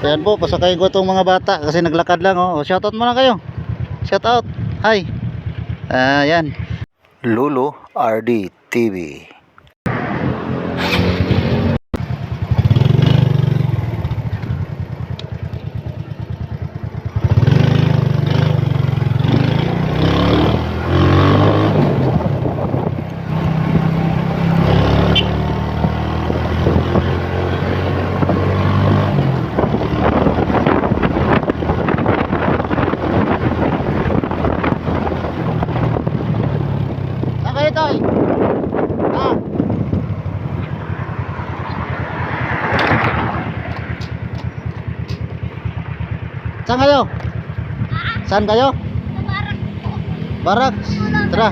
Ayan po, pasakay ko itong mga bata kasi naglakad lang oh. Shoutout muna kayo. Shoutout. Hi. Ayan. Lulu RD TV. Saan kayo tayo? Ah. Saan kayo? Saan kayo? Barak. Tara.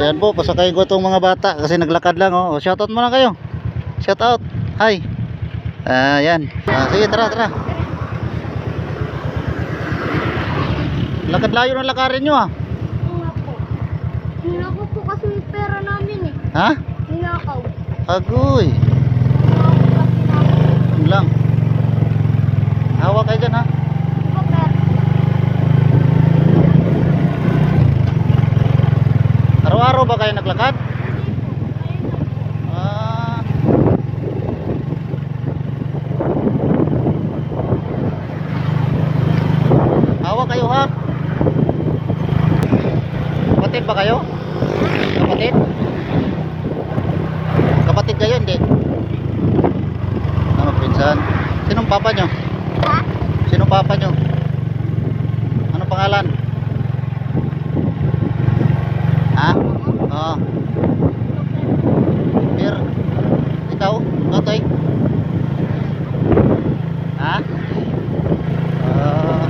Ayan po, pasakay ko itong mga bata kasi naglakad lang oh. Shoutout muna kayo. Shoutout. Hi. Ayan. Ah, sige, tara, tara. Lakad layo ng lakarin nyo ah. Ninakaw po kasi yung pera namin eh. Ha? Ninakaw. Agoy. Ninakaw kasi namin. Yun lang. Hawak kayo dyan ha. Araw-araw ba kayo naglakad? Ah. Hawak kayo ha. Kapatid ba kayo? Kapatid? Kapatid kayo hindi? Ano pinsan? Sinong papa nyo? Sinong papa nyo? Ano pangalan? Ha? Oo. Sir, ikaw, Totoy? Ha? Ah.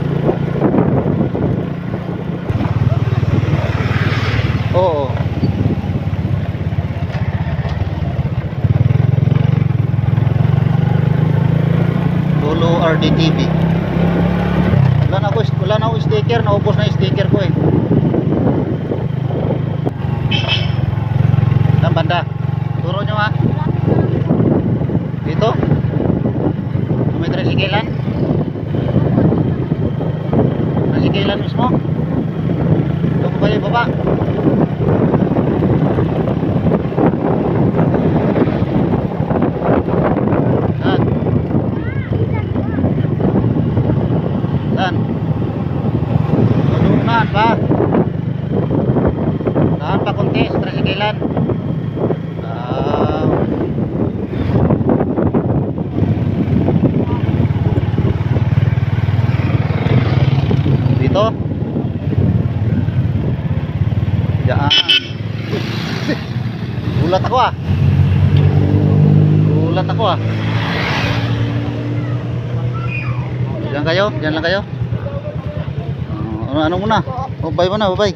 oo. Lulu RDTV. Wala na ako, wala na ako sticker, naubos na yung sticker ko eh. Saan banda? Turo nyo ha. Dito? May tresikilan? Tresikilan mismo? Ito ko kayo baba? Saan? Saan? Tulungan pa. Saan pa kunti sa tresikilan? Ah. Dito? Diyan. Gulat ako ah. Gulat ako ah. Diyan kayo? Diyan lang kayo? Ah, ano, ano muna? Babay muna, babay.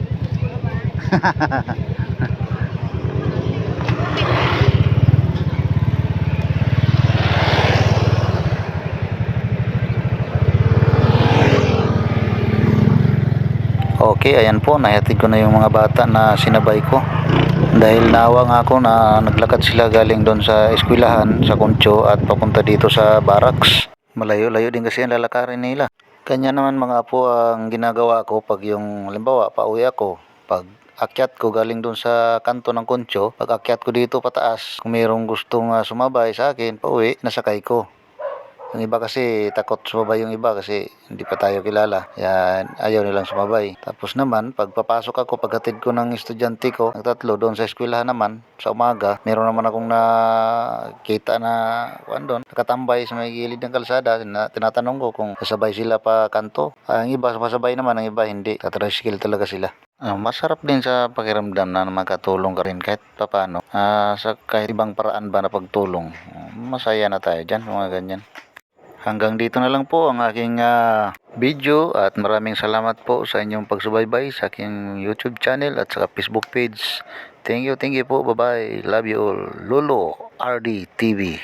Okay, ayan po, nahatid ko na yung mga bata na sinabay ko. Dahil naawa nga ako na naglakad sila galing doon sa eskwelahan, sa Concho at papunta dito sa barracks. Malayo-layo din kasi ang lalakarin nila. Kanya naman mga apo ang ginagawa ko pag yung, halimbawa, pauwi ako, pag akyat ko galing doon sa kanto ng Concho, pag akyat ko dito pataas, kung mayroong gustong ah, sumabay sa akin, pauwi, nasakay ko. Yung iba kasi takot sumabay yung iba kasi hindi pa tayo kilala. Yan, ayaw nilang sumabay. Tapos naman, pag papasok ako, paghatid ko ng estudyante ko, nagtatlo doon sa eskwelahan naman, sa umaga, meron naman akong nakita na, kuan doon, nakatambay sa may gilid ng kalsada. Na, tinatanong ko kung sasabay sila pa kanto. Ang iba, masabay naman, ang iba hindi. Tatricycle talaga sila. Ah, masarap din sa pakiramdam na makatulong ka rin kahit papano. Ah, sa kahit ibang paraan ba na pagtulong. Masaya na tayo dyan, mga ganyan. Hanggang dito na lang po ang aking ah, video at maraming salamat po sa inyong pagsubaybay sa aking YouTube channel at sa Facebook page. Thank you, thank you po. Bye-bye. Love you all. Lolo RD TV.